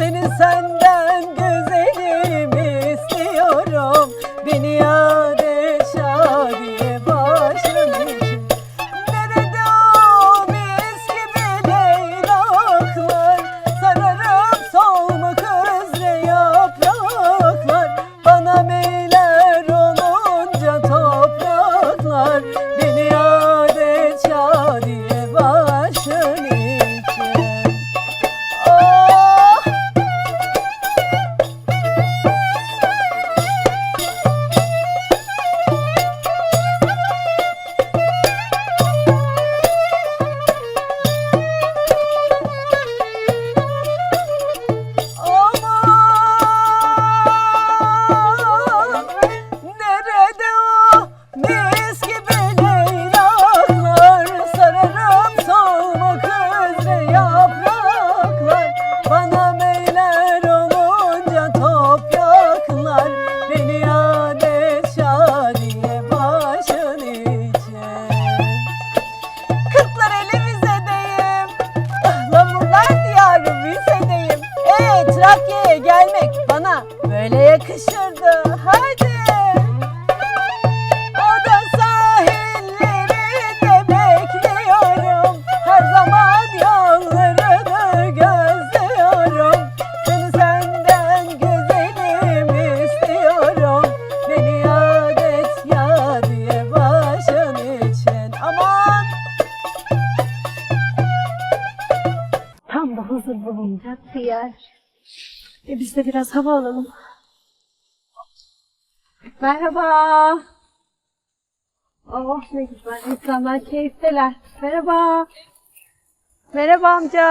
Seni senden güzelim istiyorum. Beni yad yakışırdı. Haydi. Ada sahillerinde bekliyorum. Her zaman yollarını gözlüyorum. Seni senden güzelim istiyorum. Beni yad et ya diye başın için. Aman. Tam da hazır bulunacak bir yer. E biz de biraz hava alalım. Merhaba. Oh ne güzel. İnsanlar keyifteler. Merhaba. Merhaba amca.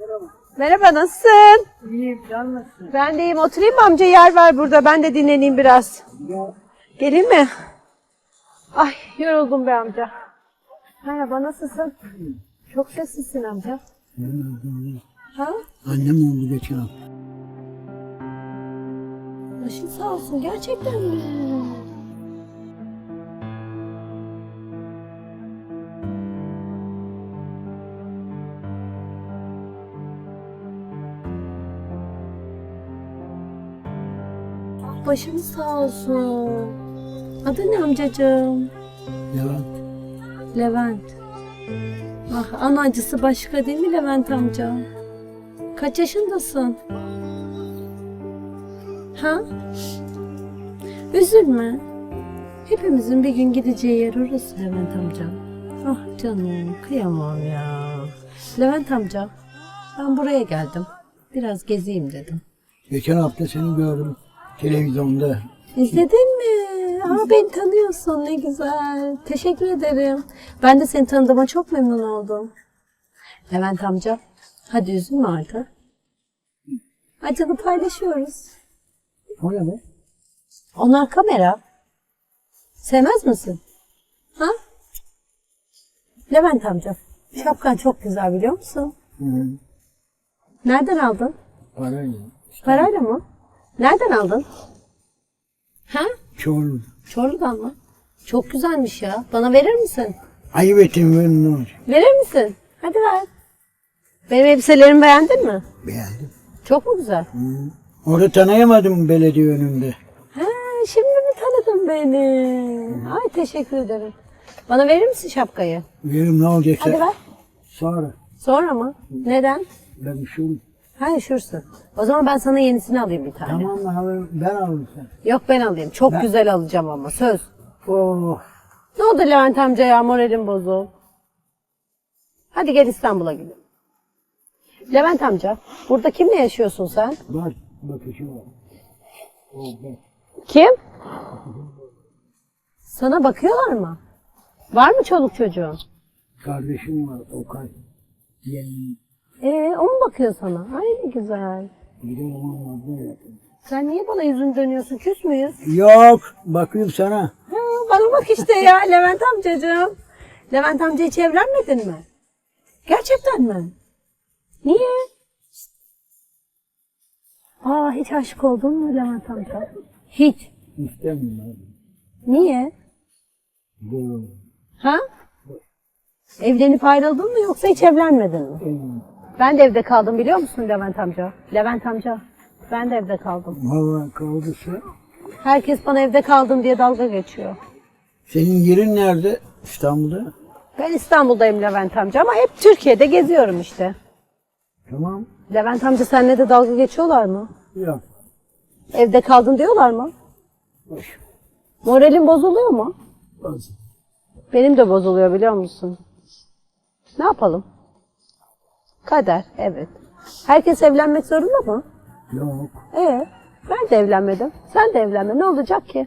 Merhaba. Merhaba nasılsın? İyiyim can nasılsın? Ben de iyiyim. Oturayım mı amca? Yer ver burada. Ben de dinleneyim biraz. Geleyim mi? Ay yoruldum be amca. Merhaba nasılsın? Çok sessizsin amca. Ha? Annem oldu geçen hafta. Başın sağ olsun gerçekten mi? Başın sağ olsun. Adı ne amcacığım? Levent. Levent. Ah anacısı başka değil mi Levent amca? Kaç yaşındasın? Ha? Üzülme. Hepimizin bir gün gideceği yer orası Levent amca. Ah canım kıyamam ya. Levent amca ben buraya geldim. Biraz gezeyim dedim. Geçen hafta seni gördüm televizyonda. İzledin mi? Aa, beni tanıyorsun ne güzel. Teşekkür ederim. Ben de seni tanıdığıma çok memnun oldum. Levent amca hadi üzülme artık. Acını paylaşıyoruz. O ne? Onlar kamera. Sevmez misin? Ha? Levent amca şapkan çok güzel biliyor musun? Hı -hı. Nereden aldın? Parayla. Parayla mı? Nereden aldın? Ha? Çorlu. Çorlu'dan mı? Çok güzelmiş ya. Bana verir misin? Ayıp ettim ben ne olacak? Verir misin? Hadi ver. Benim elbiselerimi beğendin mi? Beğendim. Çok mu güzel? Hı. Orada tanıyamadım belediye önünde. Ha, şimdi mi tanıdın beni? Ay teşekkür ederim. Bana verir misin şapkayı? Veririm ne olacaksa. Hadi ver. Sonra. Sonra mı? Neden? Ben şu Ha üşürsün. O zaman ben sana yenisini alayım bir tane. tamam mı abi ben alırım sen. Yok ben alayım. Çok güzel alacağım ama söz. Oh. Ne oldu Levent amca ya moralim bozuk. Hadi gel İstanbul'a gidelim. Levent amca burada kimle yaşıyorsun sen? Bak Kim? Sana bakıyorlar mı? Var mı çoluk çocuğun? Kardeşim var Okay. Yeğenim. Ee, o mu bakıyor sana? Ay ne güzel. Bir de onun böyle. Sen niye bana yüzünü dönüyorsun? Küs müyüz? Yok bakıyorum sana. Ha, bana bak işte ya Levent amcacığım. Levent amca hiç evlenmedin mi? Gerçekten mi? Niye? Aa hiç aşık oldun mu Levent amca? Hiç. İstemiyorum abi. Niye? Bu. Ha? Evlenip ayrıldın mı yoksa hiç evlenmedin mi? Ben de evde kaldım biliyor musun Levent amca? Levent amca. Ben de evde kaldım. Vallahi kaldıysa. Herkes bana evde kaldım diye dalga geçiyor. Senin yerin nerede? İstanbul'da. Ben İstanbul'dayım Levent amca ama hep Türkiye'de geziyorum işte. Tamam. Levent amca seninle de dalga geçiyorlar mı? Yok. Evde kaldın diyorlar mı? Boş. Moralin bozuluyor mu? Olsun. Benim de bozuluyor biliyor musun? Ne yapalım? Kader, evet. Herkes evlenmek zorunda mı? Yok. Ee, ben de evlenmedim. Sen de evlenme. Ne olacak ki?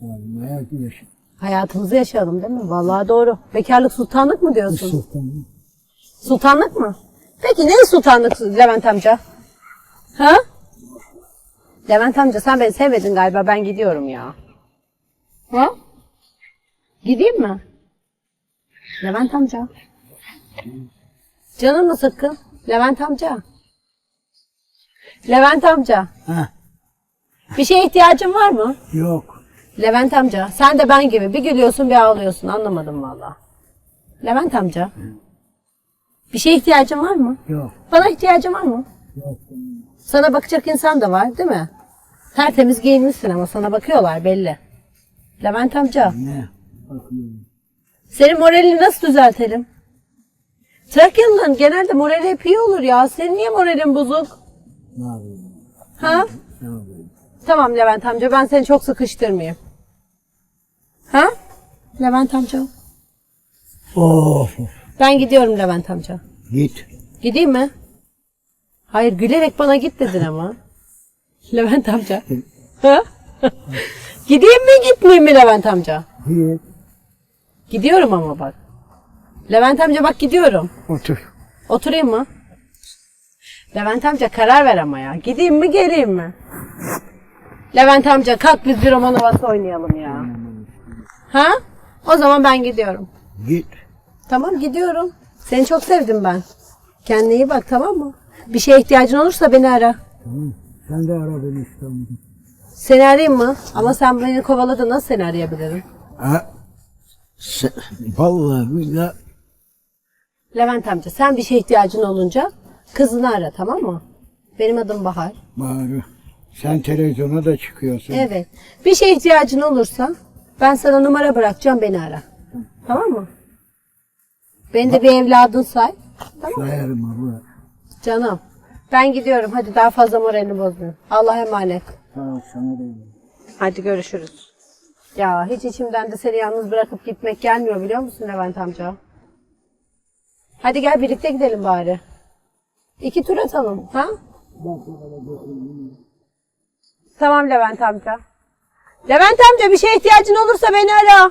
Yani hayat yaşa. Hayatımızı yaşayalım değil mi? Vallahi doğru. Bekarlık sultanlık mı diyorsun? Sultanım. Sultanlık mı? Peki ne sultanlık Levent amca? Ha? Levent amca sen beni sevmedin galiba ben gidiyorum ya. Ha? Gideyim mi? Levent amca. Canın mı sıkkın? Levent amca. Levent amca. Ha. Bir şeye ihtiyacın var mı? Yok. Levent amca sen de ben gibi bir gülüyorsun bir ağlıyorsun anlamadım valla. Levent amca. Bir şeye ihtiyacın var mı? Yok. Bana ihtiyacın var mı? Yok. Sana bakacak insan da var değil mi? Tertemiz giyinmişsin ama sana bakıyorlar belli. Levent amca Ne? Bakıyorum. senin moralini nasıl düzeltelim? Trakyalıların genelde morali hep iyi olur ya. Senin niye moralin bozuk? Ne yapayım? Ha? Ne yapayım? Tamam Levent amca ben seni çok sıkıştırmayayım. Ha? Levent amca. Of. of. Ben gidiyorum Levent amca. Git. Gideyim mi? Hayır gülerek bana git dedin ama. Levent amca. Ha? Gideyim mi gitmeyeyim mi Levent amca? Git. Gidiyorum ama bak. Levent amca bak gidiyorum. Otur. Oturayım mı? Levent amca karar ver ama ya. Gideyim mi geleyim mi? Levent amca kalk biz bir roman havası oynayalım ya. Ha? O zaman ben gidiyorum. Git. Tamam gidiyorum. Seni çok sevdim ben. Kendine iyi bak tamam mı? Bir şeye ihtiyacın olursa beni ara. Tamam. Sen de ara beni İstanbul'da. Seni arayayım mı? Ama sen beni kovaladın nasıl seni arayabilirim? Ha? Sen, vallahi billahi Levent amca sen bir şeye ihtiyacın olunca kızını ara tamam mı? Benim adım Bahar. bağırı. Sen televizyona da çıkıyorsun. Evet. Bir şeye ihtiyacın olursa ben sana numara bırakacağım beni ara. Tamam mı? Beni de bir evladın say. Sayarım abla. Canım. Ben gidiyorum. Hadi daha fazla moralini bozma. Allah'a emanet. Sağ ol sana da. Hadi görüşürüz. Ya hiç içimden de seni yalnız bırakıp gitmek gelmiyor biliyor musun Levent amca? Hadi gel birlikte gidelim bari. İki tur atalım. Ha? Tamam Levent amca. Levent amca bir şeye ihtiyacın olursa beni ara.